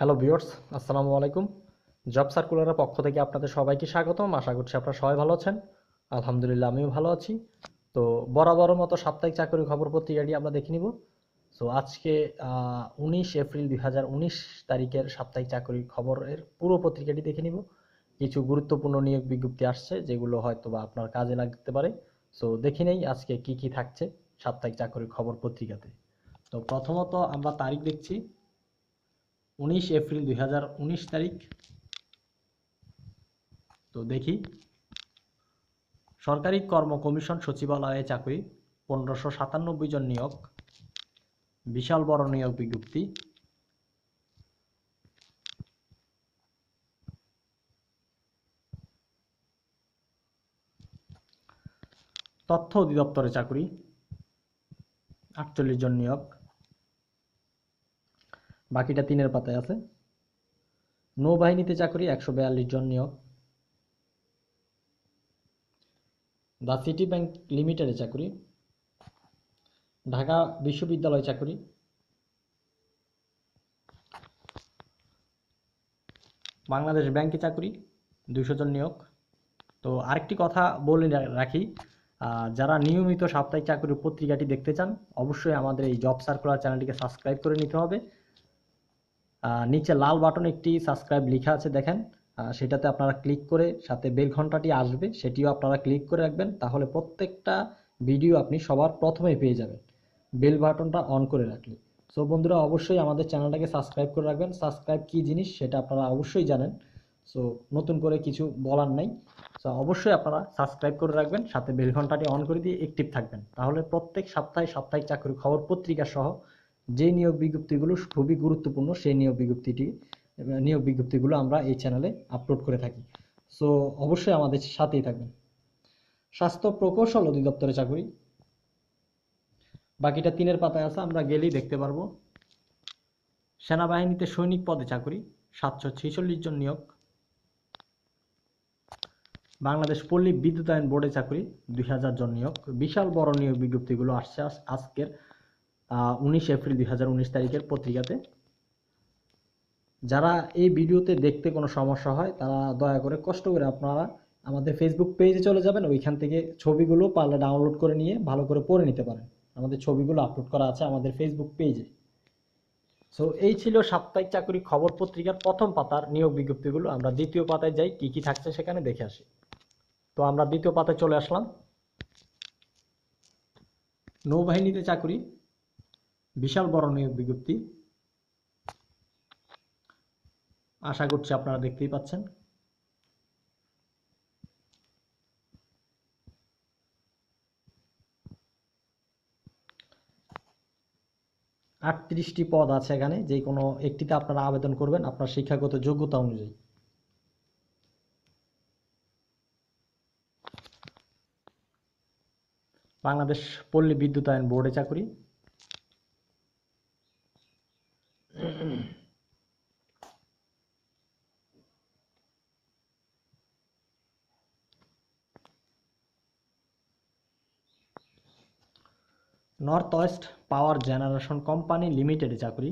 Hello viewers আসসালামু আলাইকুম। Job সার্কুলারের পক্ষ থেকে আপনাদের সবাইকে স্বাগতম। আশা করছি আপনারা সবাই ভালো আছেন। আলহামদুলিল্লাহ, আমিও ভালো আছি। তো বরাবরের মতো সাপ্তাহিক চাকরির খবর পত্রিকাটি আমরা দেখে নিব। সো আজকে উনিশ এপ্রিল দুই হাজার উনিশ তারিখের সাপ্তাহিক চাকরির খবরের পুরো পত্রিকাটি দেখে নিব। কিছু গুরুত্বপূর্ণ নিয়োগ বিজ্ঞপ্তি আসছে, যেগুলো হয়তো বা আপনার কাজে লাগতে পারে। সো দেখে নেই আজকে কি কি থাকছে সাপ্তাহিক চাকরি খবর পত্রিকাতে। তো প্রথমত আমরা তারিখ দেখছি। উনিশ এপ্রিল দু হাজার উনিশ তারিখ। তো দেখি। সরকারি কর্ম কমিশন সচিবালয়ে চাকরি, পনেরোশো সাতানব্বই জন নিয়োগ, বিশাল বড় নিয়োগ বিজ্ঞপ্তি। তথ্য অধিদপ্তরে চাকরি, আটচল্লিশ জন নিয়োগ। বাকিটা তিনের পাতায় আছে। নৌবাহিনীতে চাকরি, একশো বিয়াল্লিশ জন নিয়োগ। দ্য সিটি ব্যাংক লিমিটেডে চাকরি। ঢাকা বিশ্ববিদ্যালয় চাকরি। বাংলাদেশ ব্যাংকে চাকরি, দুইশো জন নিয়োগ। তো আরেকটি কথা বলে রাখি যারা নিয়মিত সাপ্তাহিক চাকরি পত্রিকাটি দেখতে চান, অবশ্যই আমাদের এই জব সার্কুলার চ্যানেলটিকে সাবস্ক্রাইব করে নিতে হবে। নিচে লাল বাটন একটি সাবস্ক্রাইব লেখা আছে দেখেন। সেটাতে আপনারা ক্লিক করে সাথে বেল ঘন্টাটি আসবে, সেটিও আপনারা ক্লিক করে রাখবেন, তাহলে প্রত্যেকটা ভিডিও আপনি সবার প্রথমেই পেয়ে যাবেন। বেল বাটনটা অন করে রাখলে। সো বন্ধুরা, অবশ্যই আমাদের চ্যানেলটাকে সাবস্ক্রাইব করে রাখবেন। সাবস্ক্রাইব কী জিনিস সেটা আপনারা অবশ্যই জানেন। সো নতুন করে কিছু বলার নাই। সো অবশ্যই আপনারা সাবস্ক্রাইব করে রাখবেন, সাথে বেল ঘন্টাটি অন করে দিয়ে অ্যাক্টিভ থাকবেন। তাহলে প্রত্যেক সপ্তাহে সাপ্তাহিক চাকরির খবর পত্রিকা সহ যে নিয়োগ বিজ্ঞপ্তিগুলো খুবই গুরুত্বপূর্ণ সেই নিয়োগ বিজ্ঞপ্তিটি নিয়োগ বিজ্ঞপ্তিগুলো আমরা এই চ্যানেলে আপলোড করে থাকি। সো, অবশ্যই আমাদের সাথেই থাকবেন। স্বাস্থ্য প্রকৌশল অধিদপ্তরে চাকরি। বাকিটা তিনের পাতায় আছে, আমরা গেলেই দেখতে পারব। সেনাবাহিনীতে সৈনিক পদে চাকরি, সাতশো ছেচল্লিশ জন নিয়োগ। বাংলাদেশ পল্লী বিদ্যুতায়ন বোর্ডে চাকরি, দুই হাজার জন নিয়োগ। বিশাল বড় নিয়োগ বিজ্ঞপ্তিগুলো আসছে আজকের উনিশ এপ্রিল দুই হাজার উনিশ তারিখের পত্রিকাতে। যারা এই ভিডিওতে দেখতে কোনো সমস্যা হয়, তারা দয়া করে কষ্ট করে আপনারা আমাদের ফেসবুক পেজে চলে যাবেন। ওইখান থেকে ছবিগুলো পারলে ডাউনলোড করে নিয়ে ভালো করে পড়ে নিতে পারেন। আমাদের ছবিগুলো আপলোড করা আছে আমাদের ফেসবুক পেজে সো এই ছিল সাপ্তাহিক চাকরি খবর পত্রিকার প্রথম পাতার নিয়োগ বিজ্ঞপ্তিগুলো। আমরা দ্বিতীয় পাতায় যাই, কি কি থাকছে সেখানে দেখে আসি। তো আমরা দ্বিতীয় পাতায় চলে আসলাম। নৌবাহিনীতে চাকরি। বিশাল বড় নিয়োগ বিজ্ঞপ্তি। আশা করছি আপনারা দেখতেই পাচ্ছেন। আটত্রিশটি পদ আছে এখানে, যে কোনো একটিতে আপনারা আবেদন করবেন আপনার শিক্ষাগত যোগ্যতা অনুযায়ী। বাংলাদেশ পল্লী বিদ্যুতায়ন বোর্ডে চাকরি। North west power generation company লিমিটেডে চাকরি।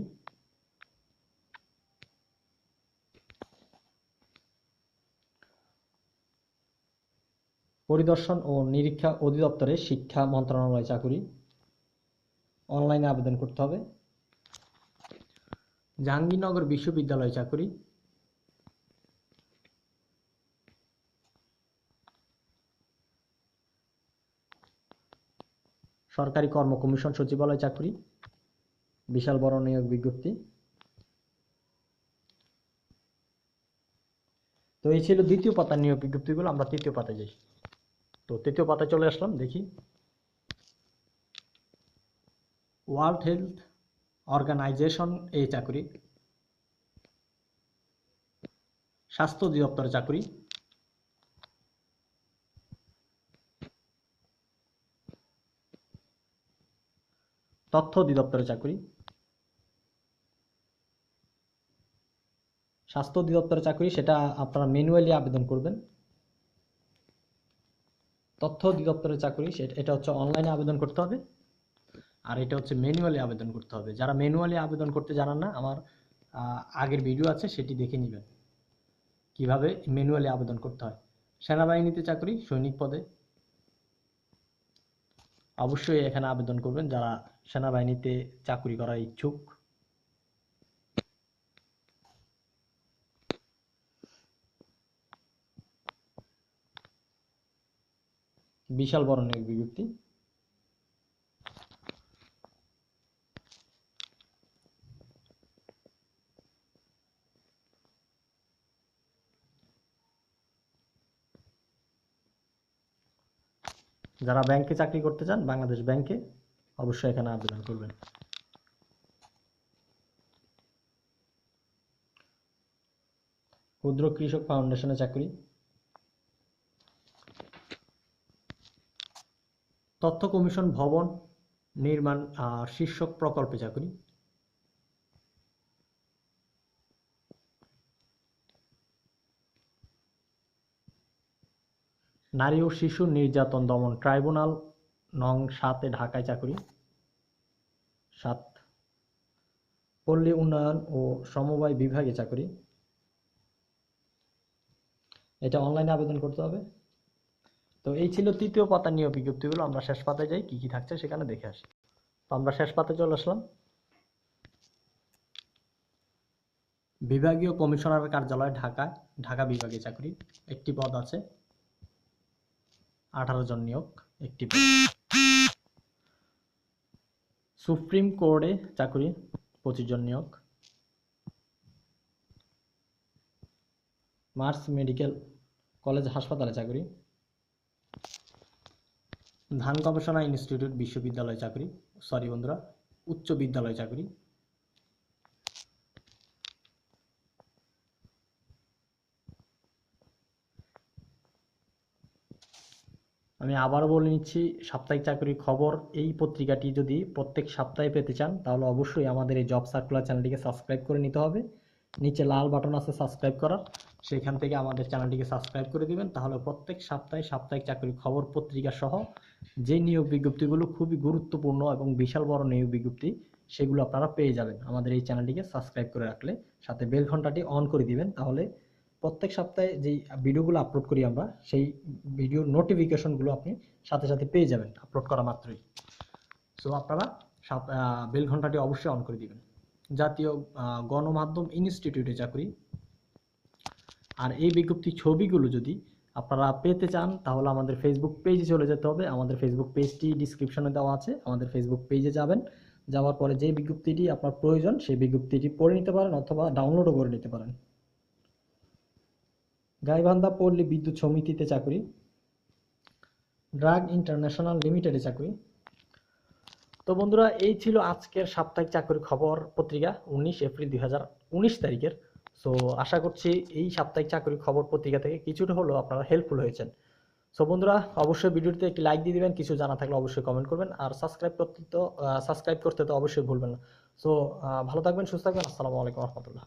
পরিদর্শন ও নিরীক্ষা অধিদপ্তরে শিক্ষা মন্ত্রণালয়ে চাকরি। অনলাইনে আবেদন করতে হবে। জাহাঙ্গীরনগর বিশ্ববিদ্যালয়ে চাকরি। সরকারি কর্ম কমিশন সচিবালয় চাকরি। বিশাল বড় নিয়োগ বিজ্ঞপ্তি। তো এই ছিল দ্বিতীয় পাতার নিয়োগ বিজ্ঞপ্তিগুলো, আমরা তৃতীয় পাতায় যাই। তো তৃতীয় পাতায় চলে আসলাম, দেখি। ওয়ার্ল্ড হেলথ অর্গানাইজেশন এই চাকরি। স্বাস্থ্য অধিদপ্তরে চাকরি। তথ্য অধিদপ্তরে চাকরি। স্বাস্থ্য অধিদপ্তরে চাকরি, সেটা আপনারা ম্যানুয়ালি আবেদন করবেন। তথ্য অধিদপ্তরের চাকরি এটা হচ্ছে অনলাইনে আবেদন করতে হবে। আর এটা হচ্ছে ম্যানুয়ালি আবেদন করতে হবে। যারা ম্যানুয়ালি আবেদন করতে জানান না, আমার আগের ভিডিও আছে, সেটি দেখে নেবেন। কীভাবে ম্যানুয়ালি আবেদন করতে হয়। সেনাবাহিনীতে চাকরি, সৈনিক পদে। অবশ্যই এখানে আবেদন করবেন, যারা সেনাবাহিনীতে চাকরি করার ইচ্ছুক। বিশাল বড় নিয়োগ বিজ্ঞপ্তি। যারা ব্যাংকে চাকরি করতে চান, বাংলাদেশ ব্যাংকে অবশ্যই এখানে আবেদন করবেন। ক্ষুদ্র কৃষক ফাউন্ডেশনে চাকরি। তথ্য কমিশন ভবন নির্মাণ আর শীর্ষক প্রকল্পে চাকরি। নারী ও শিশু নির্যাতন দমন ট্রাইব্যুনাল, নং সাতে, ঢাকায় চাকরি। সাত, পল্লী উন্নয়ন ও সমবায় বিভাগে চাকরি। এটা অনলাইনে আবেদন করতে হবে। তো এই ছিল তৃতীয় পাতার নিয়োগ বিজ্ঞপ্তিগুলো। আমরা শেষ পাতায় যাই, কি কি থাকছে সেখানে দেখে আসি। তো আমরা শেষ পাতায় চলে আসলাম। বিভাগীয় কমিশনার কার্যালয় ঢাকা ঢাকা বিভাগে চাকরি। একটি পদ আছে। আঠারো জন নিয়োগ, একটি সুপ্রিম কোর্টে চাকরি, পঁচিশ জন নিয়োগ। মার্স মেডিকেল কলেজ হাসপাতালে চাকরি। ধান গবেষণা ইনস্টিটিউট বিশ্ববিদ্যালয় চাকরি। সরি বন্ধুরা, উচ্চ বিদ্যালয় চাকরি। আমি আবারও বলে নিচ্ছি, সাপ্তাহিক চাকরির খবর। এই পত্রিকাটি যদি প্রত্যেক সপ্তাহে পেতে চান, তাহলে অবশ্যই আমাদের এই জব সার্কুলার চ্যানেলটিকে সাবস্ক্রাইব করে নিতে হবে। নিচে লাল বাটন আছে সাবস্ক্রাইব করার, সেখান থেকে আমাদের চ্যানেলটিকে সাবস্ক্রাইব করে দিবেন। তাহলে প্রত্যেক সপ্তাহে সাপ্তাহিক চাকরির খবর, পত্রিকা সহ যে নিয়োগ বিজ্ঞপ্তিগুলো খুবই গুরুত্বপূর্ণ এবং বিশাল বড় নিয়োগ বিজ্ঞপ্তি, সেগুলো আপনারা পেয়ে যাবেন। আমাদের এই চ্যানেলটিকে সাবস্ক্রাইব করে রাখলে, সাথে বেল ঘন্টাটি অন করে দিবেন, তাহলে প্রত্যেক সপ্তাহে যেই ভিডিওগুলো আপলোড করি আমরা, সেই ভিডিওর নোটিফিকেশনগুলো আপনি সাথে সাথে পেয়ে যাবেন আপলোড করা মাত্রই। সো আপনারা বেল ঘন্টাটি অবশ্যই অন করে দিবেন। জাতীয় গণমাধ্যম ইনস্টিটিউটে চাকরি। আর এই বিজ্ঞপ্তি ছবিগুলো যদি আপনারা পেতে চান, তাহলে আমাদের ফেসবুক পেজে চলে যেতে হবে। আমাদের ফেসবুক পেজটি ডিসক্রিপশনে দেওয়া আছে। আমাদের ফেসবুক পেজে যাবেন। যাওয়ার পরে যে বিজ্ঞপ্তিটি আপনার প্রয়োজন, সেই বিজ্ঞপ্তিটি পড়ে নিতে পারেন অথবা ডাউনলোডও করে নিতে পারেন। গাইবান্ধা পল্লী বিদ্যুৎ সমিতিতে চাকরি। ড্রাগ ইন্টারন্যাশনাল লিমিটেডে চাকরি। তো বন্ধুরা, এই ছিল আজকের সাপ্তাহিক চাকরির খবর পত্রিকা, উনিশ এপ্রিল দুই হাজার উনিশ তারিখের। সো আশা করছি এই সাপ্তাহিক চাকরির খবর পত্রিকা থেকে কিছুটা হলেও আপনারা হেল্পফুল হয়েছেন। সো বন্ধুরা, অবশ্যই ভিডিওটিতে একটি লাইক দিয়ে দিবেন, কিছু জানা থাকলে অবশ্যই কমেন্ট করবেন। আর সাবস্ক্রাইব করতে তো সাবস্ক্রাইব করতে তো অবশ্যই ভুলবেন না। সো ভালো থাকবেন, সুস্থ থাকবেন। আসসালামু আলাইকুম রহমতুল্লাহ।